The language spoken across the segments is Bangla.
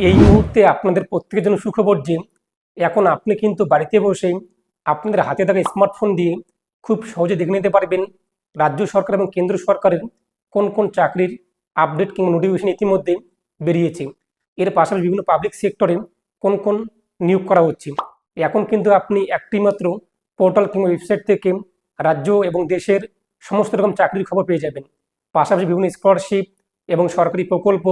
এই মুহূর্তে আপনাদের প্রত্যেকের জন্য সুখবর যে এখন আপনি কিন্তু বাড়িতে বসে আপনাদের হাতে থাকা স্মার্টফোন দিয়ে খুব সহজে দেখে নিতে পারবেন রাজ্য সরকার এবং কেন্দ্র সরকারের কোন কোন চাকরির আপডেট কিংবা নোটিফিকেশন ইতিমধ্যে বেরিয়েছে। এর পাশাপাশি বিভিন্ন পাবলিক সেক্টরে কোন কোন নিয়োগ করা হচ্ছে। এখন কিন্তু আপনি একটি মাত্র পোর্টাল কিংবা ওয়েবসাইট থেকে রাজ্য এবং দেশের সমস্ত রকম চাকরির খবর পেয়ে যাবেন। পাশাপাশি বিভিন্ন স্কলারশিপ এবং সরকারি প্রকল্প,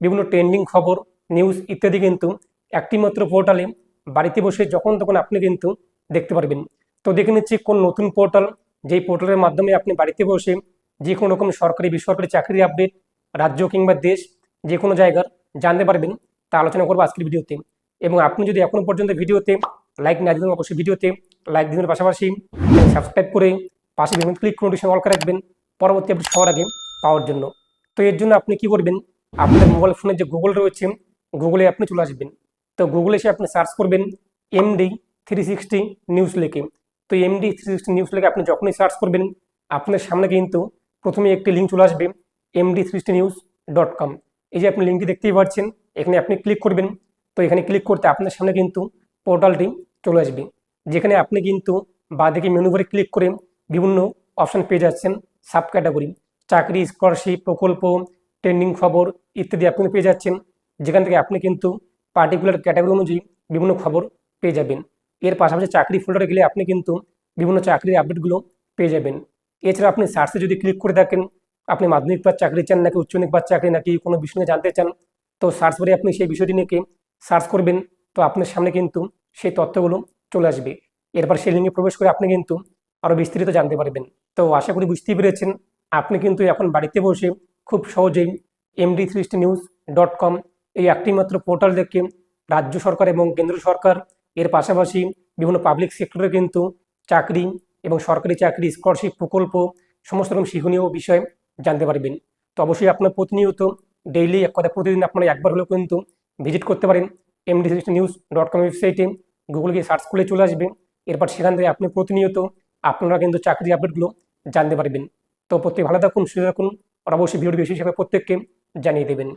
বিভিন্ন ট্রেন্ডিং খবর নিউজ ইত্যাদি কিন্তু একটি মাত্র পোর্টালে বাড়িতে বসে যখন তখন আপনি কিন্তু দেখতে পারবেন। তো দেখে নিচ্ছি কোন নতুন পোর্টাল যেই পোর্টালের মাধ্যমে আপনি বাড়িতে বসে যে কোনো রকম সরকারি, বেসরকারি চাকরির আপডেট রাজ্য কিংবা দেশ যে কোনো জায়গার জানতে পারবেন তা আলোচনা করব আজকের ভিডিওতে। এবং আপনি যদি এখনও পর্যন্ত ভিডিওতে লাইক না দিবেন অবশ্যই ভিডিওতে লাইক দিনের পাশাপাশি সাবস্ক্রাইব করে পাশে বিভিন্ন ক্লিক করে নোটিফিকেশন অল করে রাখবেন। পরবর্তী আপডেট সবার আগে পাওয়ার জন্য। তো এর জন্য আপনি কি করবেন? আপনার মোবাইল ফোনের যে গুগল রয়েছে গুগলে আপনি চলে আসবেন। তো গুগলে এসে আপনি সার্চ করবেন এমডি থ্রি সিক্সটি নিউজ লেখে তো এমডি থ্রি সিক্সটি নিউজ লেখে আপনি যখনই সার্চ করবেন, আপনার সামনে কিন্তু প্রথমে একটি লিঙ্ক চলে আসবে MD three sixty news dot com এই যে আপনি লিঙ্কটি দেখতেই পাচ্ছেন, এখানে আপনি ক্লিক করবেন। তো এখানে ক্লিক করতে আপনার সামনে কিন্তু পোর্টালটি চলে আসবে। যেখানে আপনি কিন্তু বাঁদিকে মেনু করে ক্লিক করে বিভিন্ন অপশন পেয়ে যাচ্ছেন সাব ক্যাটাগরি চাকরি স্কলারশিপ প্রকল্প ট্রেন্ডিং খবর ইত্যাদি আপনি পেয়ে যাচ্ছেন। যেখান থেকে আপনি কিন্তু পার্টিকুলার ক্যাটাগরি অনুযায়ী বিভিন্ন খবর পেয়ে যাবেন। এর পাশাপাশি চাকরি ফোল্ডারে গেলে আপনি কিন্তু বিভিন্ন চাকরির আপডেটগুলো পেয়ে যাবেন। এছাড়া আপনি সার্চে যদি ক্লিক করে থাকেন, আপনি মাধ্যমিক পাস চাকরি চান নাকি উচ্চ পাস চাকরি নাকি কোনো বিষয় নিয়ে জানতে চান, তো সার্চ করে আপনি সেই বিষয়টি নিয়ে সার্চ করবেন, তো আপনার সামনে কিন্তু সেই তথ্যগুলো চলে আসবে। এরপর সেই লিঙ্কে প্রবেশ করে আপনি কিন্তু আরও বিস্তারিত জানতে পারবেন। তো আশা করি বুঝতেই পেরেছেন, আপনি কিন্তু এখন বাড়িতে বসে খুব সহজেই MD three news dot com এই একটি মাত্র পোর্টাল দেখে রাজ্য সরকার এবং কেন্দ্র সরকার, এর পাশাপাশি বিভিন্ন পাবলিক সেক্টরে কিন্তু চাকরি এবং সরকারি চাকরি স্কলারশিপ প্রকল্প সমস্ত রকম শিক্ষণীয় বিষয় জানতে পারবেন। তো অবশ্যই আপনার প্রতিনিয়ত ডেইলি এক কথা প্রতিদিন আপনারা একবার হলেও কিন্তু ভিজিট করতে পারেন এমডি নিউজ ডট কম ওয়েবসাইটে গুগল গিয়ে সার্চ করলে চলে আসবে। এরপর সেখান থেকে আপনি প্রতিনিয়ত আপনারা কিন্তু চাকরি আপডেটগুলো জানতে পারবেন। তো প্রত্যেক ভালো থাকুন, সুস্থ থাকুন। আর অবশ্যই ভিডিও বেশি হিসাবে প্রত্যেককে জানিয়ে দেবেন।